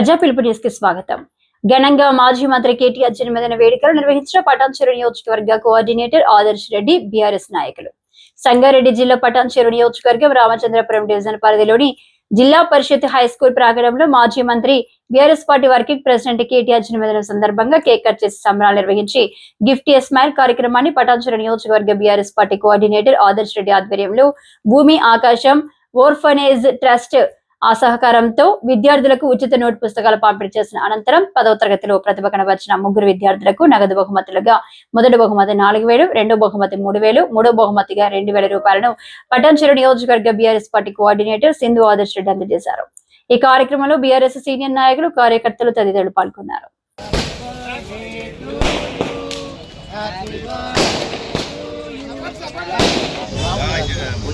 ప్రజా పిలుపు న్యూస్కి స్వాగతం. ఘనంగా మాజీ మంత్రి కేటీఆర్ జన్మదిన వేడుకలు నిర్వహించిన పటాన్చెరు నియోజకవర్గ కోఆర్డినేటర్ ఆదర్శ్ రెడ్డి బీఆర్ఎస్ నాయకులు. సంగారెడ్డి జిల్లా పటాన్చెరు నియోజకవర్గం రామచంద్రపురం డివిజన్ పరిధిలోని జిల్లా పరిషత్ హై స్కూల్ ప్రాంగణంలో మాజీ మంత్రి BRS party working president KTR జన్మదిన సందర్భంగా కేక్ కట్ చేసి సంబరాలు నిర్వహించి గిఫ్ట్ ఏ స్మైల్ కార్యక్రమాన్ని పటాన్చెరు నియోజకవర్గ BRS party coordinator Adarsh Reddy ఆధ్వర్యంలో భూమి ఆకాశం ఓర్ఫనేజ్ ట్రస్ట్ ఆ సహకారంతో విద్యార్థులకు ఉచిత నోట్ పుస్తకాలు పంపిణీ చేసిన అనంతరం పదవ తరగతిలో ప్రతిభ వచ్చిన ముగ్గురు విద్యార్థులకు నగదు బహుమతులుగా మొదటి బహుమతి నాలుగు వేలు రెండో బహుమతి మూడు వేలు మూడో బహుమతిగా రెండు వేల రూపాయలను పటాన్చెరు నియోజకవర్గ BRS party coordinator Sindhu Adarsh Reddy అందజేశారు. ఈ కార్యక్రమంలో బీఆర్ఎస్ సీనియర్ నాయకులు కార్యకర్తలు తదితరులు పాల్గొన్నారు.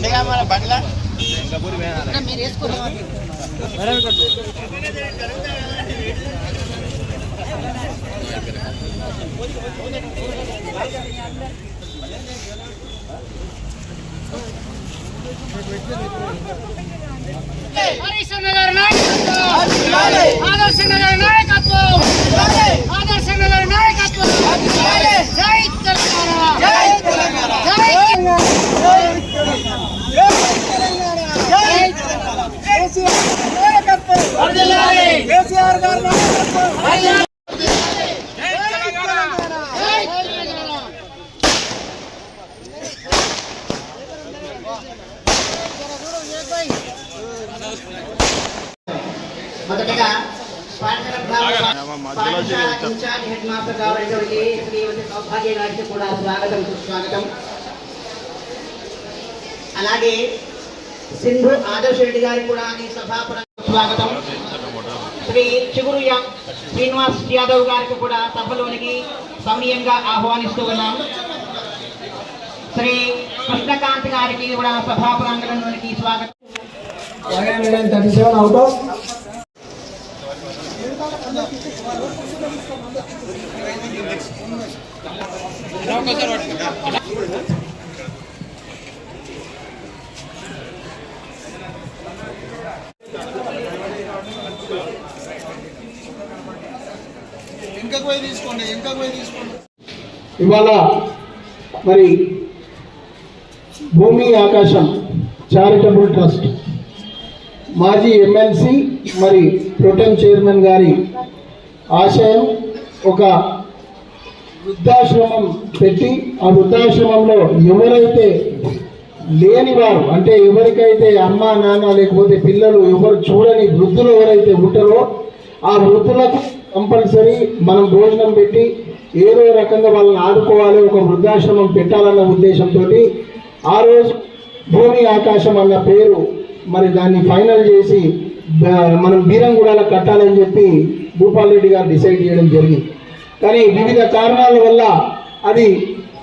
ఉండగా మన బండ్ల? గారి నాయకత్వం. ఆదర్శ గారి నాయకత్వం. ఆదర్శ గారి నాయకత్వం జై తెలంగాణ. జై తెలంగాణ. జై తెలంగాణ జై తెలంగాణ మొదటగా పాఠశాల పాఠశాల ఇన్ఛార్జ్ హెడ్ మాస్టర్ గారికి శ్రీమతి సౌభాగ్య గారికి కూడా స్వాగతం. సుస్వాగతం అలాగే సింధు ఆదర్శ రెడ్డి గారికి కూడా ఈ సభాపర స్వాగతం. శ్రీ చిగురు శ్రీనివాస్ యాదవ్ గారికి కూడా సభలోనికి సమయంగా ఆహ్వానిస్తూ ఉన్నాం. శ్రీ కృష్ణకాంత్ గారికి కూడా సభా ప్రాంగణంలోనికి స్వాగతం. ఇవాళ మరి భూమి ఆకాశం చారిటబుల్ ట్రస్ట్ మాజీ ఎమ్మెల్సీ మరి ప్రొటెం చైర్మన్ గారి ఆశయం ఒక వృద్ధాశ్రమం పెట్టి ఆ వృద్ధాశ్రమంలో ఎవరైతే లేనివారు అంటే ఎవరికైతే అమ్మ నాన్న లేకపోతే పిల్లలు ఎవరు చూడని వృద్ధులు ఎవరైతే ఉంటారో ఆ వృద్ధులకు కంపల్సరీ మనం భోజనం పెట్టి ఏదో రకంగా వాళ్ళని ఆడుకోవాలి ఒక వృద్ధాశ్రమం పెట్టాలన్న ఉద్దేశంతో ఆ రోజు భూమి ఆకాశం అన్న పేరు మరి దాన్ని ఫైనల్ చేసి మనం బీరంగూడాల కట్టాలని చెప్పి భూపాల్ రెడ్డి గారు డిసైడ్ చేయడం జరిగింది. కానీ వివిధ కారణాల వల్ల అది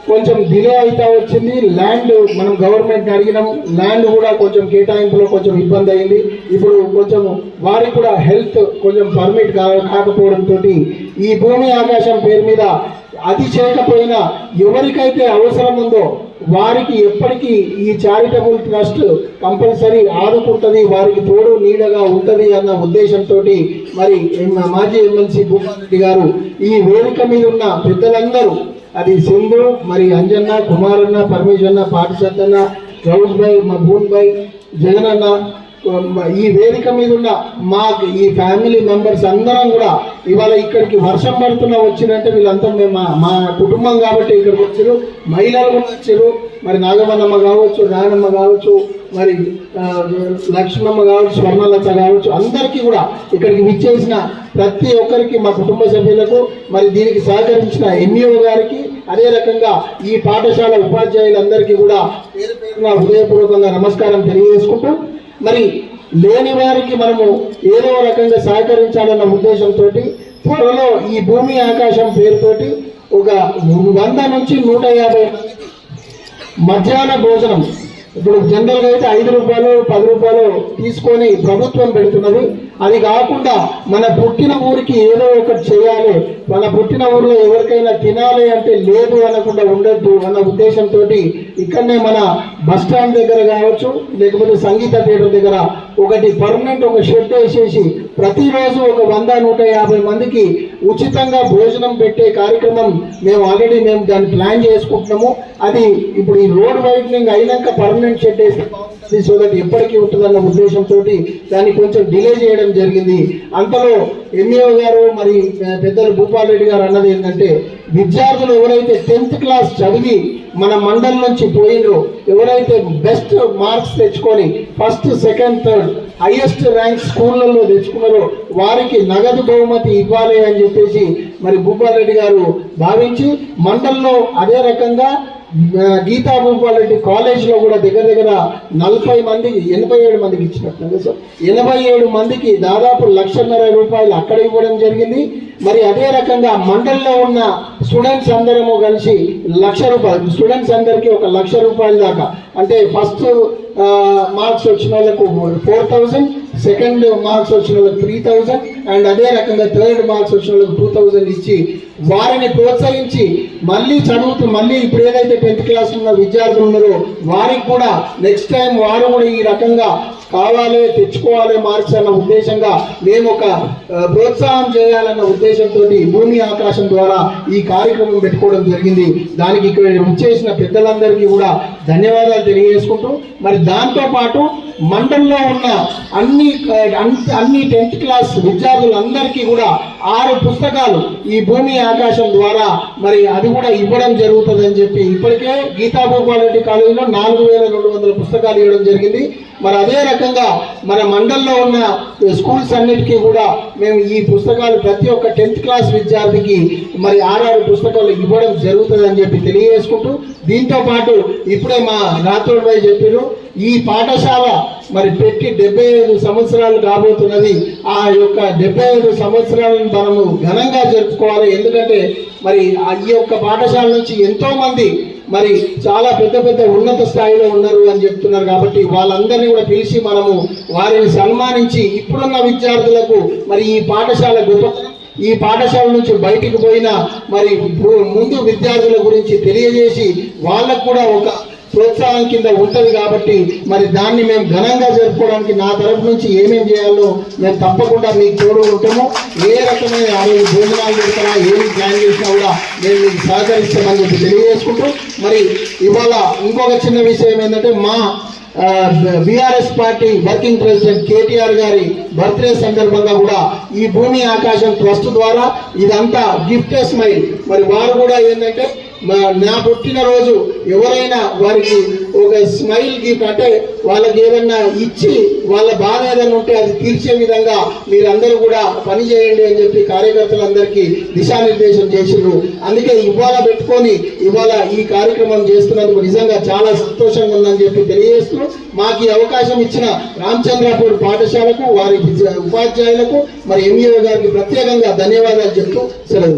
కొంచెం డిలే అవుతా వచ్చింది. ల్యాండ్ మనం గవర్నమెంట్ అడిగినాం. ల్యాండ్ కూడా కొంచెం కేటాయింపులో కొంచెం ఇబ్బంది అయింది. ఇప్పుడు కొంచెం వారికి కూడా హెల్త్ కొంచెం పర్మిట్ కా కాకపోవడంతో ఈ భూమి ఆకాశం పేరు మీద అది చేయకపోయినా ఎవరికైతే అవసరం ఉందో వారికి ఎప్పటికీ ఈ చారిటబుల్ ట్రస్ట్ కంపల్సరీ ఆదుకుంటుంది వారికి తోడు నీడగా ఉంటుంది అన్న ఉద్దేశంతో మరి మాజీ ఎమ్మెల్సీ భూపాల్ రెడ్డి గారు ఈ వేదిక మీద ఉన్న పెద్దలందరూ అది సింధు మరి అంజన్న కుమారన్న పరమేశ్వరన్న పాటిసత్తన్న గౌస్ భాయ్ మధూన్ భాయ్ ఈ వేదిక మీద ఉన్న మా ఈ ఫ్యామిలీ మెంబర్స్ అందరం కూడా ఇవాళ ఇక్కడికి వర్షం పడుతున్నా వచ్చిందంటే వీళ్ళంతా మేము మా- మా కుటుంబం కాబట్టి ఇక్కడికి వచ్చారు. మహిళలు కూడా వచ్చారు. మరి నాగమన్నమ్మ కావచ్చు నాయనమ్మ కావచ్చు మరి లక్ష్మమ్మ కావచ్చు స్వర్ణలత కావచ్చు అందరికీ కూడా ఇక్కడికి విచ్చేసిన ప్రతి ఒక్కరికి మా కుటుంబ సభ్యులకు మరి దీనికి సహకరించిన ఎంఈఓ గారికి అదే రకంగా ఈ పాఠశాల ఉపాధ్యాయులందరికీ కూడా పేరు పేరున హృదయపూర్వకంగా నమస్కారం తెలియజేసుకుంటూ మరి లేని వారికి మనము ఏదో రకంగా సహకరించాలన్న ఉద్దేశంతో త్వరలో ఈ భూమి ఆకాశం పేరుతోటి ఒక వంద నుంచి నూట యాభై మధ్యాహ్న భోజనం. ఇప్పుడు జనరల్గా అయితే ఐదు రూపాయలు పది రూపాయలు తీసుకొని ప్రభుత్వం పెడుతున్నది. అది కాకుండా మన పుట్టిన ఊరికి ఏదో ఒకటి చేయాలి. మన పుట్టిన ఊరిలో ఎవరికైనా తినాలి అంటే లేదు అనకుండా ఉండొద్దు అన్న ఉద్దేశంతో ఇక్కడనే మన బస్ స్టాండ్ దగ్గర కావచ్చు లేకపోతే సంగీత థియేటర్ దగ్గర ఒకటి పర్మనెంట్ ఒక షెడ్ వేసేసి ప్రతిరోజు ఒక వంద నూట యాభై మందికి ఉచితంగా భోజనం పెట్టే కార్యక్రమం మేము ఆల్రెడీ మేము దాన్ని ప్లాన్ చేసుకుంటున్నాము. అది ఇప్పుడు ఈ రోడ్ వైడనింగ్ అయినాక పర్మనెంట్ షెడ్ వేస్తే బాగుంటుంది. సో దట్ ఎప్పటికీ ఉంటుందన్న ఉద్దేశంతో దాన్ని కొంచెం డిలే చేయడం జరిగింది. అంతలో ఎంఈఓ గారు మరి పెద్దలు భూపాల్ రెడ్డి గారు అన్నది ఏంటంటే విద్యార్థులు ఎవరైతే టెన్త్ క్లాస్ చదివి మన మండలం నుంచి పోయినో ఎవరైతే బెస్ట్ మార్క్స్ తెచ్చుకొని first second third highest rank స్కూళ్ళల్లో తెచ్చుకున్నారో వారికి నగదు బహుమతి ఇవ్వాలి అని చెప్పేసి మరి భూపాలరెడ్డి గారు భావించి మండలంలో అదే రకంగా గీతా భూపాలరెడ్డి కాలేజ్లో కూడా దగ్గర దగ్గర నలభై మందికి ఎనభై ఏడు మందికి ఇచ్చినట్టు సార్. ఎనభై ఏడు మందికి దాదాపు లక్షన్నర రూపాయలు అక్కడ ఇవ్వడం జరిగింది. మరి అదే రకంగా మండలంలో ఉన్న స్టూడెంట్స్ అందరము కలిసి లక్ష రూపాయలు స్టూడెంట్స్ అందరికీ ఒక లక్ష రూపాయల దాకా. అంటే ఫస్ట్ మార్క్స్ వచ్చిన వాళ్ళకు ఫోర్ థౌజండ్ సెకండ్ మార్క్స్ వచ్చిన వాళ్ళకి త్రీ థౌజండ్ అండ్ అదే రకంగా థర్డ్ మార్క్స్ వచ్చిన వాళ్ళకి టూ థౌజండ్ ఇచ్చి వారిని ప్రోత్సహించి మళ్ళీ చదువుతూ మళ్ళీ ఇప్పుడు ఏదైతే టెన్త్ క్లాస్ ఉన్న విద్యార్థులు ఉన్నారో వారికి కూడా నెక్స్ట్ టైం వారు కూడా ఈ రకంగా కావాలి తెచ్చుకోవాలి మార్క్స్ అన్న ఉద్దేశంగా మేము ఒక ప్రోత్సాహం చేయాలన్న ఉద్దేశంతో భూమి ఆకాశం ద్వారా ఈ కార్యక్రమం పెట్టుకోవడం జరిగింది. దానికి ఇక్కడ వచ్చేసిన పెద్దలందరికీ కూడా ధన్యవాదాలు తెలియజేసుకుంటూ మరి దాంతో పాటు మండలంలో ఉన్న అన్ని అన్- అన్ని టెన్త్ క్లాస్ విద్యార్థులు విద్యార్థులందరికీ కూడా ఆరు పుస్తకాలు ఈ భూమి ఆకాశం ద్వారా మరి అది కూడా ఇవ్వడం జరుగుతుందని చెప్పి ఇప్పటికే గీతా భూపాలరెడ్డి కాలేజీలో నాలుగు వేల రెండు వందల పుస్తకాలు ఇవ్వడం జరిగింది. మరి అదే రకంగా మన మండల్లో ఉన్న స్కూల్స్ అన్నిటికీ కూడా మేము ఈ పుస్తకాలు ప్రతి ఒక్క టెన్త్ క్లాస్ విద్యార్థికి మరి ఆరారు పుస్తకాలు ఇవ్వడం జరుగుతుంది అని చెప్పి తెలియజేసుకుంటూ దీంతో పాటు ఇప్పుడే మా రాథోడ్ భాయ్ చెప్పారు ఈ పాఠశాల మరి పెట్టి డెబ్బై ఐదు సంవత్సరాలు కాబోతున్నది ఆ యొక్క డెబ్బై ఐదు సంవత్సరాలను మనము ఘనంగా జరుపుకోవాలి. ఎందుకంటే మరి ఆ ఈ యొక్క పాఠశాల నుంచి ఎంతోమంది మరి చాలా పెద్ద పెద్ద ఉన్నత స్థాయిలో ఉన్నారు అని చెప్తున్నారు కాబట్టి వాళ్ళందరినీ కూడా పిలిచి మనము వారిని సన్మానించి ఇప్పుడున్న విద్యార్థులకు మరి ఈ పాఠశాల గొప్పతనం ఈ పాఠశాల నుంచి బయటికి పోయిన మరి ముందు విద్యార్థుల గురించి తెలియజేసి వాళ్ళకు కూడా ఒక ప్రోత్సాహం కింద ఉంటది కాబట్టి మరి దాన్ని మేము ఘనంగా జరుపుకోవడానికి నా తరపు నుంచి ఏమేం చేయాలో మేము తప్పకుండా మీకు తోడు ఉంటాము. ఏ రకమైన ఆ రోజు భోజనాలు పెడతారా ఏమి ప్లాన్ చేసినా కూడా మేము మీకు సహకరిస్తామని చెప్పి తెలియజేసుకుంటూ మరి ఇవాళ ఇంకొక చిన్న విషయం ఏంటంటే మా BRS party working president KTR గారి బర్త్డే సందర్భంగా కూడా ఈ భూమి ఆకాశం ట్రస్ట్ ద్వారా ఇదంతా గిఫ్ట్ స్మైల్. మరి వారు కూడా ఏంటంటే నా పుట్టినరోజు ఎవరైనా వారికి ఒక స్మైల్ గిఫ్ట్ అంటే వాళ్ళకి ఏదన్నా ఇచ్చి వాళ్ళ బాధ ఏదైనా ఉంటే అది తీర్చే విధంగా మీరందరూ కూడా పని చేయండి అని చెప్పి కార్యకర్తలందరికీ దిశానిర్దేశం చేసిండ్రు. అందుకే ఇవాళ పెట్టుకొని ఇవాళ ఈ కార్యక్రమం చేస్తున్నందుకు నిజంగా చాలా సంతోషంగా ఉందని చెప్పి తెలియజేస్తూ మాకు ఈ అవకాశం ఇచ్చిన రామచంద్రాపూర్ పాఠశాలకు వారి ఉపాధ్యాయులకు మరి ఎంఈఓ గారికి ప్రత్యేకంగా ధన్యవాదాలు చెప్తూ సెలవు.